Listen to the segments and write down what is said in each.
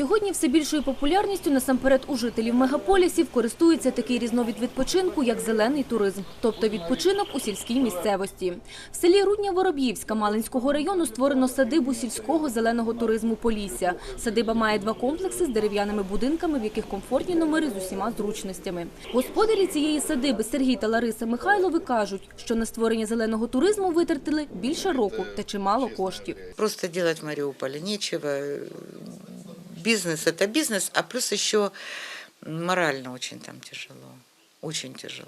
Сьогодні все більшою популярністю насамперед у жителів мегаполісів користується такий різновид відпочинку, як зелений туризм, тобто відпочинок у сільській місцевості. В селі Рудня Вороб'ївська Малинського району створено садибу сільського зеленого туризму Полісся. Садиба має два комплекси з дерев'яними будинками, в яких комфортні номери з усіма зручностями. Господарі цієї садиби Сергій та Лариса Михайлови кажуть, що на створення зеленого туризму витратили більше року та чимало коштів. Просто делать в Мариуполе нечего Бизнес – это бизнес, а плюс еще морально очень там тяжело. Очень тяжело.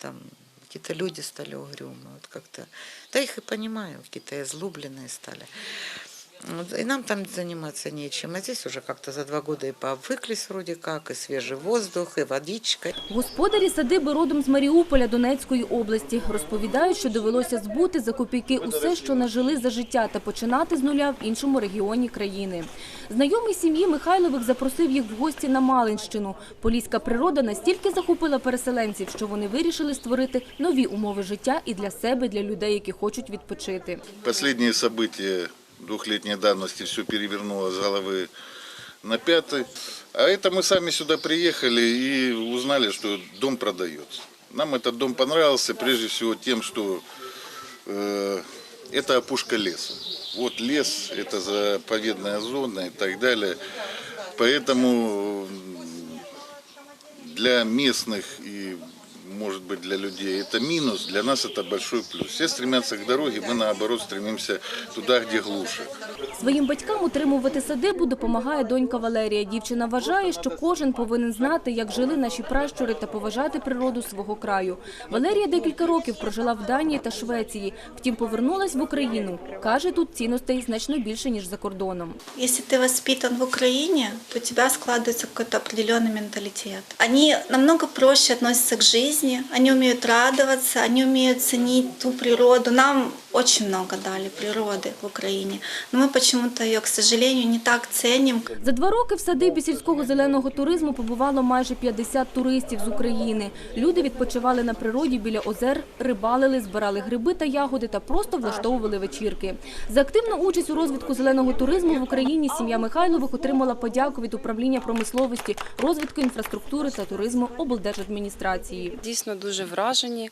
Там какие-то люди стали угрюмые. Вот как-то, да их и понимаю, какие-то озлобленные стали. И нам там заниматься нечем. А здесь уже как-то за два года и пообвыклись вроде как, и свежий воздух, и водичка. Господарі садиби родом з Маріуполя Донецької області розповідають, що довелося збути за копійки усе, що нажили за життя, та починати з нуля в іншому регіоні країни. Знайомий сім'ї Михайлових запросив їх в гості на Малинщину. Поліська природа настільки захопила переселенців, що вони вирішили створити нові умови життя і для себе, і для людей, які хочуть відпочити. Последние события двухлетней давности все перевернуло с головы на пятый. А это мы сами сюда приехали и узнали, что дом продается. Нам этот дом понравился прежде всего тем, что э, это опушка леса. Вот лес, это заповедная зона и так далее. Поэтому для местных и, может быть, для людей это минус, для нас это большой плюс. Все стремятся к дороге, мы наоборот стремимся туда, где глуше. Своїм батькам утримувати садибу допомагає донька Валерія. Дівчина вважає, що кожен повинен знати, як жили наші пращури та поважати природу свого краю. Валерія декілька років прожила в Данії та Швеції. Втім, повернулась в Україну. Каже, тут цінностей значно більше, ніж за кордоном. Если ты воспитан в Украине, то у тебя складывается какой-то определенный менталитет. Они намного проще относятся к жизни, они умеют радоваться, они умеют ценить ту природу. Нам очень много дали природы в Украине, но мы почему-то ее, к сожалению, не так ценим. За два роки в садибі сільського зеленого туризму побувало майже 50 туристів з України. Люди відпочивали на природі біля озер, рибалили, збирали гриби та ягоди та просто влаштовували вечірки. За активну участь у розвитку зеленого туризму в Україні сім'я Михайлових отримала подяку від управління промисловості, розвитку інфраструктури та туризму облдержадміністрації. Дійсно дуже вражені.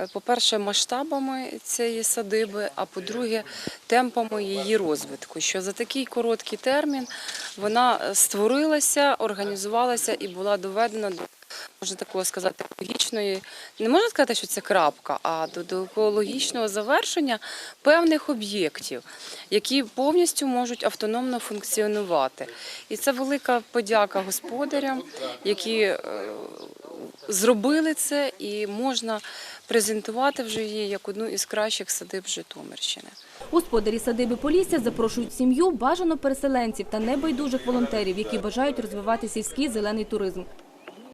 Е, По-перше, масштабами цієї садиби, а по-друге, темпами її розвитку. Що за такий короткий термін вона е, створилася, організувалася і була доведена до. Можна такого сказати, логічної, не можна сказати, що це крапка, а до, до такого логічного завершення певних об'єктів, які повністю можуть автономно функціонувати. І це велика подяка господарям, які е, зробили це, і можна презентувати вже її як одну із кращих садиб Житомирщини. Господарі садиби Полісся запрошують сім'ю бажано переселенців та небайдужих волонтерів, які бажають розвивати сільський зелений туризм.